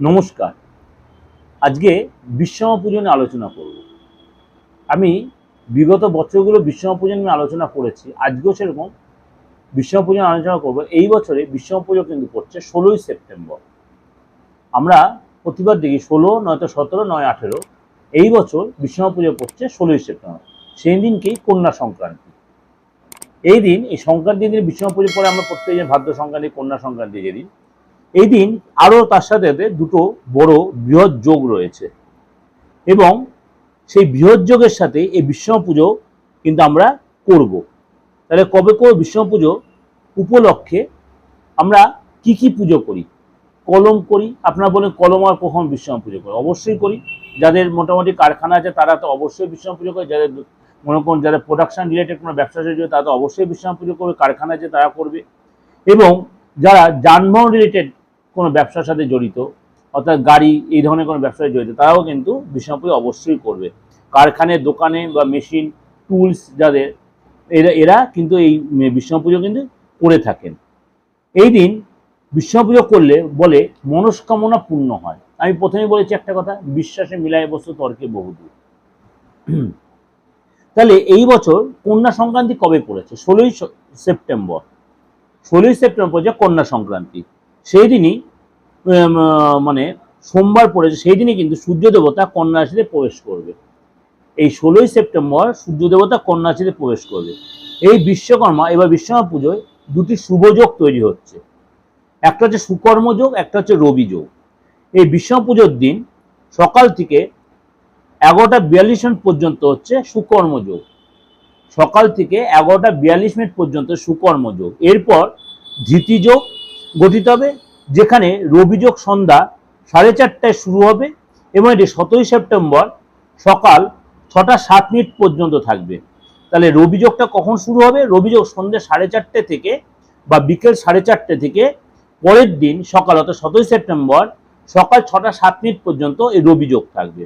নমস্কার। আজকে বিশ্বমা পুজো নিয়ে আলোচনা করব। আমি বিগত বছরগুলো বিশ্বমা পুজো নিয়ে আলোচনা করেছি, আজকেও সেরকম বিশ্বমা পুজো আলোচনা করব। এই বছরে বিশ্বমা পুজো কিন্তু পড়ছে ষোলোই সেপ্টেম্বর। আমরা প্রতিবার দেখি ষোলো, নয়তো সতেরো, নয় আঠেরো, এই বছর বিশ্বমা পুজো পড়ছে ষোলোই সেপ্টেম্বর। সেই দিনকেই কন্যা সংক্রান্তি। এই দিন, এই সংক্রান্তির দিন বিশ্বমা পুজো পরে আমরা প্রত্যেকজন ভাদ্র সংক্রান্তি, কন্যা সংক্রান্তি যেদিন। এই দিন আরও তার সাথে দুটো বড় বৃহৎ যোগ রয়েছে। এবং সেই বৃহৎ যোগের সাথে এই বিশ্বমা পুজো কিন্তু আমরা করব। তাহলে কবে কবে বিশ্বমা পুজো উপলক্ষে আমরা কি কি পুজো করি? কলম করি। আপনারা বলেন কলম আর কখন বিশ্বমা পুজো করি? অবশ্যই করি। যাদের মোটামুটি কারখানা আছে তারা তো অবশ্যই বিশ্বমা পুজো করে। যাদের মনে করুন যাদের প্রোডাকশন রিলেটেড কোনো ব্যবসা তারা তো অবশ্যই বিশ্বমা পুজো করবে। কারখানা আছে তারা করবে। এবং যারা যানবাহন রিলেটেড কোনো ব্যবসার সাথে জড়িত, অর্থাৎ গাড়ি এই ধরনের কোনো ব্যবসায় জড়িত, তারাও কিন্তু পুজো অবশ্যই করবে। কারখানায় দোকানে বা মেশিন, টুলস যাদের, এরা এরা কিন্তু এই বিশ্বমা পুজো কিন্তু করে থাকেন। এই দিন বিশ্বমা পুজো করলে বলে মনস্কামনা পূর্ণ হয়। আমি প্রথমে বলেছি একটা কথা, বিশ্বাসে মিলায় বস্তু, তর্কে বহুদূর। তাহলে এই বছর কন্যা সংক্রান্তি কবে পড়েছে? ষোলোই সেপ্টেম্বর। ষোলোই সেপ্টেম্বর পড়েছে কন্যা সংক্রান্তি। সেই দিনই মানে সোমবার পড়েছে সেই দিনই কিন্তু সূর্য দেবতা কন্যা প্রবেশ করবে। এই ষোলোই সেপ্টেম্বর সূর্য দেবতা কন্যা প্রবেশ করবে। এই বিশ্বকর্মা, এবার বিশ্বকর্মা পুজোয় দুটি শুভযোগ তৈরি হচ্ছে। একটা হচ্ছে সুকর্ম যোগ, একটা হচ্ছে রবি যোগ। এই বিশ্বকর্মা পুজোর দিন সকাল থেকে এগারোটা বিয়াল্লিশ মিনিট পর্যন্ত হচ্ছে সুকর্ম যোগ। সকাল থেকে এগারোটা বিয়াল্লিশ মিনিট পর্যন্ত সুকর্ম যোগ। এরপর ধৃতি যোগ গঠিত হবে, যেখানে রবিযোগ সন্ধ্যা সাড়ে চারটায় শুরু হবে এবং এটি সতেরোই সেপ্টেম্বর সকাল ছটা সাত মিনিট পর্যন্ত থাকবে। তাহলে রবিযোগটা কখন শুরু হবে? রবিযোগ সন্ধ্যে সাড়ে চারটে থেকে বা বিকেল সাড়ে চারটে থেকে পরের দিন সকাল অর্থাৎ সতেরোই সেপ্টেম্বর সকাল ছটা সাত মিনিট পর্যন্ত এই রবিযোগ থাকবে।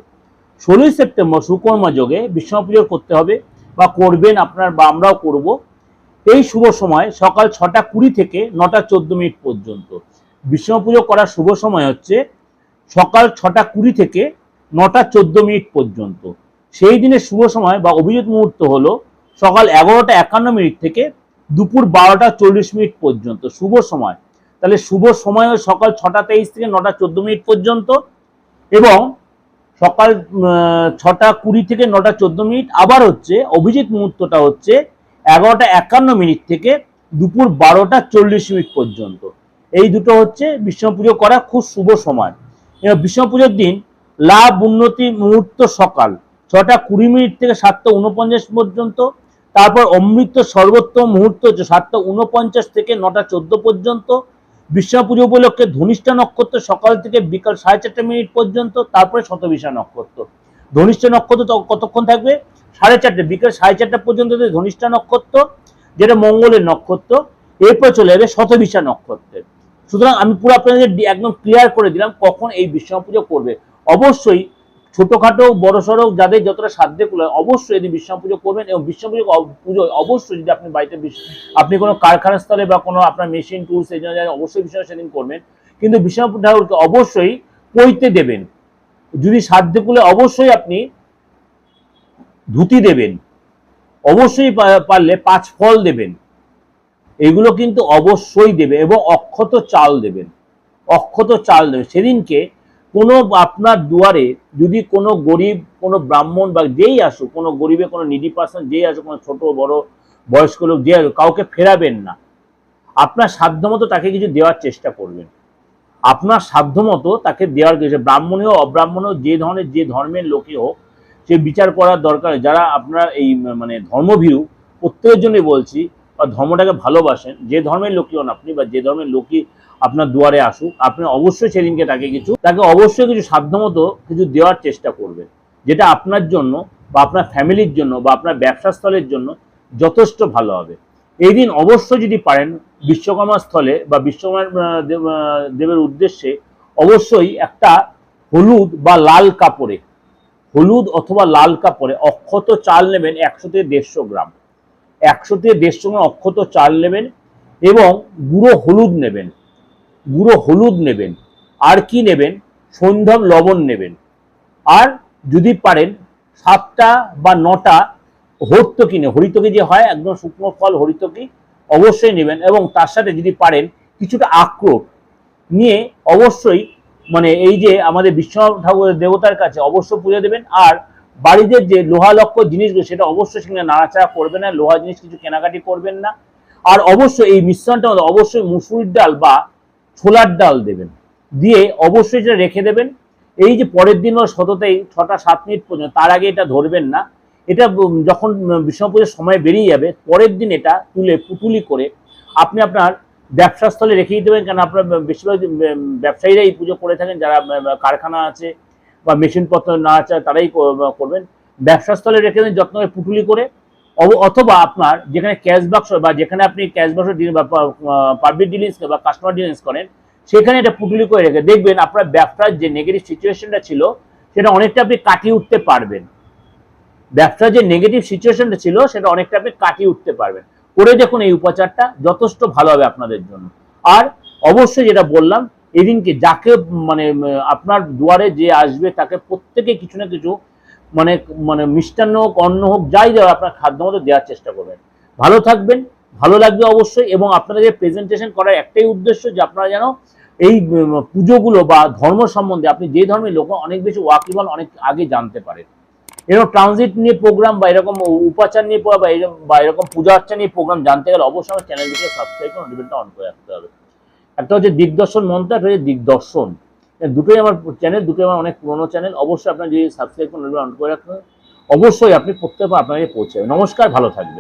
ষোলোই সেপ্টেম্বর সুকর্মা যোগে বিশ্বকর্মা পুজো করতে হবে বা করবেন আপনার বা আমরাও করব। এই শুভ সময় সকাল ছটা কুড়ি থেকে নটা চোদ্দ মিনিট পর্যন্ত। বিশ্বকর্মা পুজো করার শুভ সময় হচ্ছে সকাল ছটা কুড়ি থেকে নটা চোদ্দ মিনিট পর্যন্ত। সেই দিনের শুভ সময় বা অভিজিৎ মুহূর্ত হলো সকাল এগারোটা একান্ন মিনিট থেকে দুপুর বারোটা চল্লিশ মিনিট পর্যন্ত। শুভ সময়। তাহলে শুভ সময় সকাল ছটা তেইশ থেকে নটা চোদ্দ মিনিট পর্যন্ত এবং সকাল ছটা কুড়ি থেকে নটা চোদ্দ মিনিট। আবার হচ্ছে অভিজিৎ মুহূর্তটা হচ্ছে এগারোটা একান্ন মিনিট থেকে দুপুর বারোটা চল্লিশ মিনিট পর্যন্ত। এই দুটো হচ্ছে বিশ্বকর্মা পুজো করা খুব শুভ সময়। বিশ্বকর্মা পুজোর দিন লাভ, উন্নতি, মুহূর্ত, সকাল। ছটা কুড়ি মিনিট থেকে সাতটা উনপঞ্চাশ পর্যন্ত। তারপর অমৃত সর্বোত্তম মুহূর্ত হচ্ছে সাতটা উনপঞ্চাশ থেকে নটা চোদ্দ পর্যন্ত। বিশ্বকর্মা পুজো উপলক্ষে ধনিষ্ঠা নক্ষত্র সকাল থেকে বিকাল সাড়ে চারটে মিনিট পর্যন্ত। তারপরে শতবিশা নক্ষত্র। ধনিষ্ঠা নক্ষত্র কতক্ষণ থাকবে? সাড়ে চারটে, বিকেল সাড়ে চারটা পর্যন্ত ধনিষ্ঠা নক্ষত্র, যেটা মঙ্গলের নক্ষত্র, এরপর চলে যাবে শতবিশা নক্ষত্রের সুতরাং আমি পুরো আপনাদের একদম ক্লিয়ার করে দিলাম কখন এই বিশ্বকর্মা পুজো করবে। অবশ্যই ছোটখাটো বড় সড়ো যাদের যতটা সাধ্যে অবশ্যই যদি বিশ্বকর্মা পুজো করবেন এবং বিশ্বকর্মা পুজো পুজো অবশ্যই যদি আপনি বাড়িতে আপনি কোনো কারখানা স্থলে বা কোনো আপনার মেশিন টুলস এই জন্য অবশ্যই বিশ্বকর্মা সেদিন করবেন। কিন্তু বিশ্বকর্মা ঠাকুরকে অবশ্যই পইতে দেবেন। যদি সাধ্যে কুলে অবশ্যই আপনি ধুতি দেবেন। অবশ্যই পারলে পাঁচ ফল দেবেন। এগুলো কিন্তু অবশ্যই দেবে এবং অক্ষত চাল দেবেন। অক্ষত চাল দেবেন। সেদিনকে কোনো আপনার দুয়ারে যদি কোনো গরিব, কোনো ব্রাহ্মণ বা যেই আসুক, কোনো গরিবে, কোনো নিডি পার্সন যেই আসুক, কোনো ছোট, বড়, বয়স্ক লোক যে আসুক, কাউকে ফেরাবেন না। আপনার সাধ্যমতো তাকে কিছু দেওয়ার চেষ্টা করবেন। আপনার সাধ্যমতো তাকে দেওয়ার কিছু ব্রাহ্মণী হোক অব্রাহ্মণ হোক যে ধরনের, যে ধর্মের লোকই হোক সে বিচার করার দরকার যারা আপনার এই মানে ধর্মভীরু, প্রত্যেকের জন্যই বলছি, বা ধর্মটাকে ভালোবাসেন, যে ধর্মের লোকই হন আপনি, বা যে ধর্মের লোকই আপনার দুয়ারে আসুক, আপনি অবশ্যই সেদিনকে তাকে কিছু, তাকে অবশ্যই কিছু সাধ্যমতো কিছু দেওয়ার চেষ্টা করবেন। যেটা আপনার জন্য, বা আপনার ফ্যামিলির জন্য, বা আপনার ব্যবসা স্থলের জন্য যথেষ্ট ভালো হবে। এই দিন অবশ্যই যদি পারেন, বিশ্বকর্মা স্থলে, বা বিশ্বকর্মা দেবের উদ্দেশ্যে অবশ্যই একটা হলুদ বা লাল কাপড়ে হলুদ অথবা লাল কাপড়ে অক্ষত চাল নেবেন একশো থেকে দেড়শো গ্রাম। একশো থেকে দেড়শো গ্রাম অক্ষত চাল নেবেন এবং গুঁড়ো হলুদ নেবেন। গুঁড়ো হলুদ নেবেন। আর কি নেবেন? সন্ধ্যম লবণ নেবেন। আর যদি পারেন সাতটা বা নটা হরিতকি নে হরিতকি যে হয়, একদম শুকনো ফল হরিতকি অবশ্যই নেবেন এবং তার সাথে যদি পারেন কিছুটা আখরোট নিয়ে অবশ্যই মানে এই যে আমাদের বিশ্বনাথ ঠাকুরের দেবতার কাছে অবশ্যই পুজো দেবেন। আর বাড়িতে যে লোহা লক্ষ জিনিসগুলো, সেটা অবশ্যই সেখানে নাড়াচাড়া করবেন না, লোহা জিনিস কিছু কেনাকাটি করবেন না। আর অবশ্যই এই মিশ্রণটা মধ্যে অবশ্যই মুসুরির ডাল বা ছোলার ডাল দেবেন। দিয়ে অবশ্যই সেটা রেখে দেবেন। এই যে পরের দিন ও সততেই ছটা সাত মিনিট পর্যন্ত, তার আগে এটা ধরবেন না। এটা যখন বিষ্ণু পুজোর সময় বেরিয়ে যাবে, পরের দিন এটা তুলে পুতুলি করে আপনি আপনার ব্যবসা স্থলে রেখে দিতে পারেন কারণ আপনার বেশিরভাগ ব্যবসায়ীরা এই পুজো করে থাকেন, যারা কারখানা আছে বা মেশিনপত্র না আছে তারাই করবেন। ব্যবসা স্থলে রেখে দেন যত্ন করে পুটুলি করে অথবা আপনার যেখানে ক্যাশ বাক্স বা যেখানে আপনি ক্যাশ বাক্স পাবলিক ডিলিংস বা কাস্টমার ডিলিংস করেন, সেখানে এটা পুটুলি করে রেখে, দেখবেন আপনার ব্যবসার যে নেগেটিভ সিচুয়েশনটা ছিল, সেটা অনেকটা আপনি কাটিয়ে উঠতে পারবেন। ব্যবসার যে নেগেটিভ সিচুয়েশনটা ছিল, সেটা অনেকটা আপনি কাটিয়ে উঠতে পারবেন। করে দেখুন এই উপাচারটা যথেষ্ট ভালো হবে আপনাদের জন্য। আর অবশ্যই যেটা বললাম, এদিনকে যাকে মানে আপনার দুয়ারে যে আসবে তাকে প্রত্যেকে কিছু না কিছু মানে মানে মিষ্টান্ন হোক, অন্ন হোক, যাই দেওয়া আপনার খাদ্য মতো দেওয়ার চেষ্টা করবেন। ভালো থাকবেন, ভালো লাগবে অবশ্যই এবং আপনাদের যে প্রেজেন্টেশন করার একটাই উদ্দেশ্য যে আপনারা যেন এই পুজোগুলো বা ধর্ম সম্বন্ধে আপনি যে ধর্মের লোক অনেক বেশি ওয়াকিবল অনেক আগে জানতে পারেন। এরকম ট্রানজিট নিয়ে প্রোগ্রাম বা এরকম উপাচার নিয়ে বা এরকম বা এরকম পূজা অর্চা নিয়ে প্রোগ্রাম জানতে গেলে অবশ্যই আমার চ্যানেলটিকে সাবস্ক্রাইব করে নোটিফিকেশনটা অন করে রাখতে হবে। একটা হচ্ছে দিগদর্শন মন্ত্র, একটা হচ্ছে দিগদর্শন। দুটোই আমার চ্যানেল দুটোই আমার অনেক পুরনো চ্যানেল অবশ্যই আপনার যদি সাবস্ক্রাইব করে নোটিফিকেশন অন করে রাখতে হবে অবশ্যই আপনি প্রত্যেকবার আপনাকে পৌঁছে যাবে নমস্কার, ভালো থাকবেন।